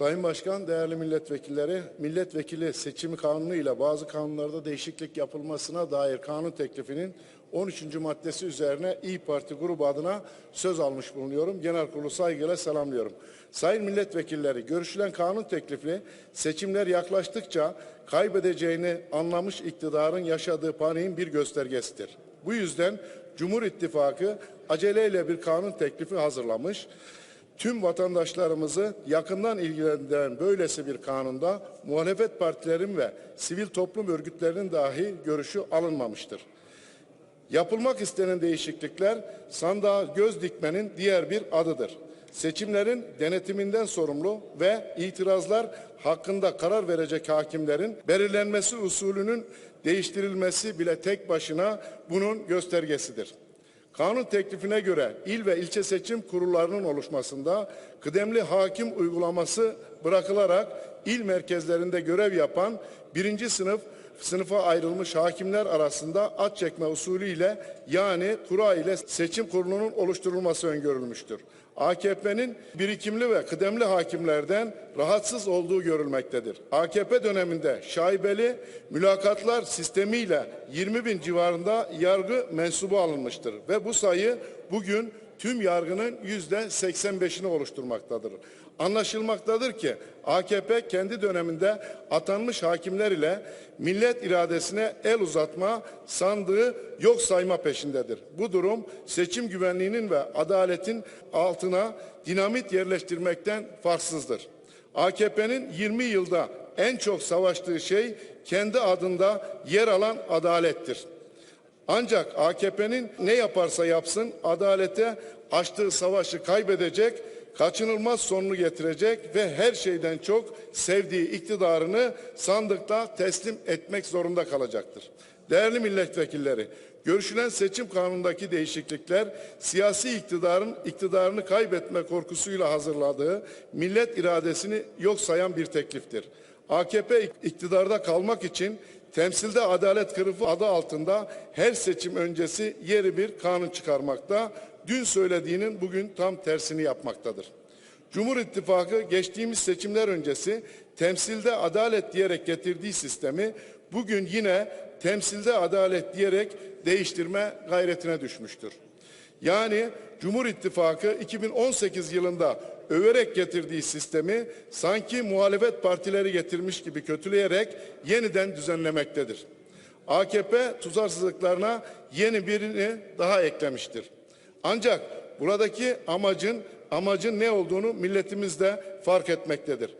Sayın Başkan, değerli milletvekilleri, milletvekili seçimi kanunu ile bazı kanunlarda değişiklik yapılmasına dair kanun teklifinin 13. maddesi üzerine İyi Parti grubu adına söz almış bulunuyorum. Genel kurulu saygıyla selamlıyorum. Sayın milletvekilleri, görüşülen kanun teklifi seçimler yaklaştıkça kaybedeceğini anlamış iktidarın yaşadığı paniğin bir göstergesidir. Bu yüzden Cumhur İttifakı aceleyle bir kanun teklifi hazırlamış tüm vatandaşlarımızı yakından ilgilendiren böylesi bir kanunda muhalefet partilerin ve sivil toplum örgütlerinin dahi görüşü alınmamıştır. Yapılmak istenen değişiklikler sandığa göz dikmenin diğer bir adıdır. Seçimlerin denetiminden sorumlu ve itirazlar hakkında karar verecek hakimlerin belirlenmesi usulünün değiştirilmesi bile tek başına bunun göstergesidir. Kanun teklifine göre il ve ilçe seçim kurullarının oluşmasında kıdemli hakim uygulaması bırakılarak il merkezlerinde görev yapan birinci sınıf sınıfa ayrılmış hakimler arasında at çekme usulüyle yani kura ile seçim kurulunun oluşturulması öngörülmüştür. AKP'nin birikimli ve kıdemli hakimlerden rahatsız olduğu görülmektedir. AKP döneminde şaibeli mülakatlar sistemiyle 20 bin civarında yargı mensubu alınmıştır ve bu sayı bugün tüm yargının yüzde 85'ini oluşturmaktadır. Anlaşılmaktadır ki AKP kendi döneminde atanmış hakimler ile millet iradesine el uzatma, sandığı yok sayma peşindedir. Bu durum seçim güvenliğinin ve adaletin altına dinamit yerleştirmekten farksızdır. AKP'nin 20 yılda en çok savaştığı şey kendi adında yer alan adalettir. Ancak AKP'nin ne yaparsa yapsın adalete açtığı savaşı kaybedecek, kaçınılmaz sonunu getirecek ve her şeyden çok sevdiği iktidarını sandıkta teslim etmek zorunda kalacaktır. Değerli milletvekilleri, görüşülen seçim kanunundaki değişiklikler siyasi iktidarın iktidarını kaybetme korkusuyla hazırladığı millet iradesini yok sayan bir tekliftir. AKP iktidarda kalmak için temsilde adalet kırıfı adı altında her seçim öncesi yeri bir kanun çıkarmakta, dün söylediğinin bugün tam tersini yapmaktadır. Cumhur İttifakı geçtiğimiz seçimler öncesi temsilde adalet diyerek getirdiği sistemi bugün yine temsilde adalet diyerek değiştirme gayretine düşmüştür. Yani Cumhur İttifakı 2018 yılında överek getirdiği sistemi sanki muhalefet partileri getirmiş gibi kötüleyerek yeniden düzenlemektedir. AKP tuzarsızlıklarına yeni birini daha eklemiştir. Ancak buradaki amacın amacın ne olduğunu milletimiz de fark etmektedir.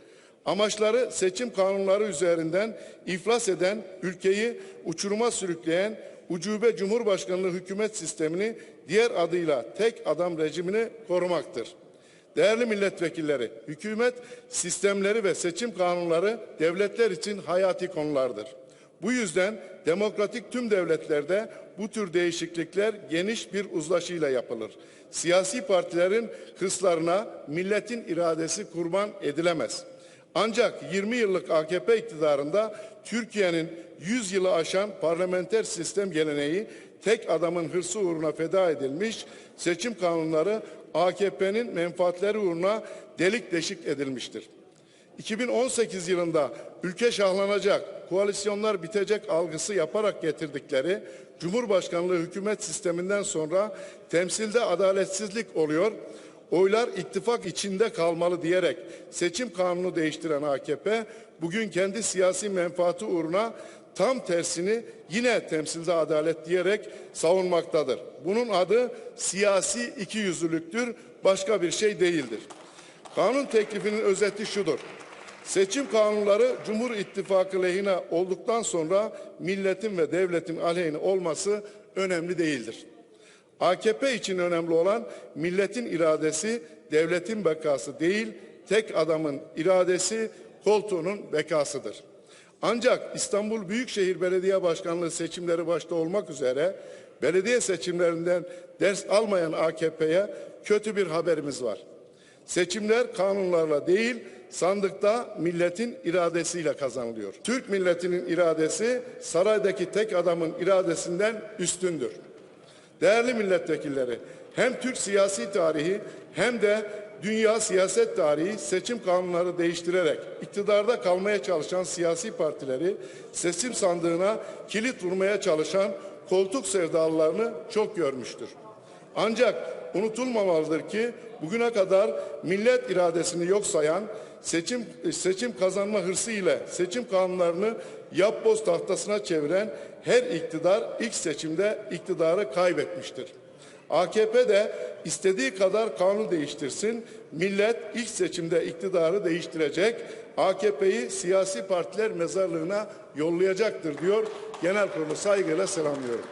Amaçları seçim kanunları üzerinden iflas eden, ülkeyi uçuruma sürükleyen ucube Cumhurbaşkanlığı hükümet sistemini diğer adıyla tek adam rejimini korumaktır. Değerli milletvekilleri, hükümet sistemleri ve seçim kanunları devletler için hayati konulardır. Bu yüzden demokratik tüm devletlerde bu tür değişiklikler geniş bir uzlaşıyla yapılır. Siyasi partilerin hırslarına milletin iradesi kurban edilemez. Ancak 20 yıllık AKP iktidarında Türkiye'nin 100 yılı aşan parlamenter sistem geleneği tek adamın hırsı uğruna feda edilmiş, seçim kanunları AKP'nin menfaatleri uğruna delik deşik edilmiştir. 2018 yılında ülke şahlanacak, koalisyonlar bitecek algısı yaparak getirdikleri Cumhurbaşkanlığı hükümet sisteminden sonra temsilde adaletsizlik oluyor, oylar ittifak içinde kalmalı diyerek seçim kanunu değiştiren AKP bugün kendi siyasi menfaati uğruna tam tersini yine temsilde adalet diyerek savunmaktadır. Bunun adı siyasi ikiyüzlülüktür, başka bir şey değildir. Kanun teklifinin özeti şudur. Seçim kanunları Cumhur İttifakı lehine olduktan sonra milletin ve devletin aleyhine olması önemli değildir. AKP için önemli olan milletin iradesi, devletin bekası değil, tek adamın iradesi, koltuğunun bekasıdır. Ancak İstanbul Büyükşehir Belediye Başkanlığı seçimleri başta olmak üzere belediye seçimlerinden ders almayan AKP'ye kötü bir haberimiz var. Seçimler kanunlarla değil, sandıkta milletin iradesiyle kazanılıyor. Türk milletinin iradesi saraydaki tek adamın iradesinden üstündür. Değerli milletvekilleri, hem Türk siyasi tarihi hem de dünya siyaset tarihi seçim kanunları değiştirerek iktidarda kalmaya çalışan siyasi partileri seçim sandığına kilit vurmaya çalışan koltuk sevdalılarını çok görmüştür. Ancak unutulmamalıdır ki bugüne kadar millet iradesini yok sayan seçim seçim kazanma hırsı ile seçim kanunlarını yapboz tahtasına çeviren her iktidar ilk seçimde iktidarı kaybetmiştir. AKP de istediği kadar kanun değiştirsin. Millet ilk seçimde iktidarı değiştirecek. AKP'yi siyasi partiler mezarlığına yollayacaktır diyor. Genel kurulu saygıyla selamlıyorum.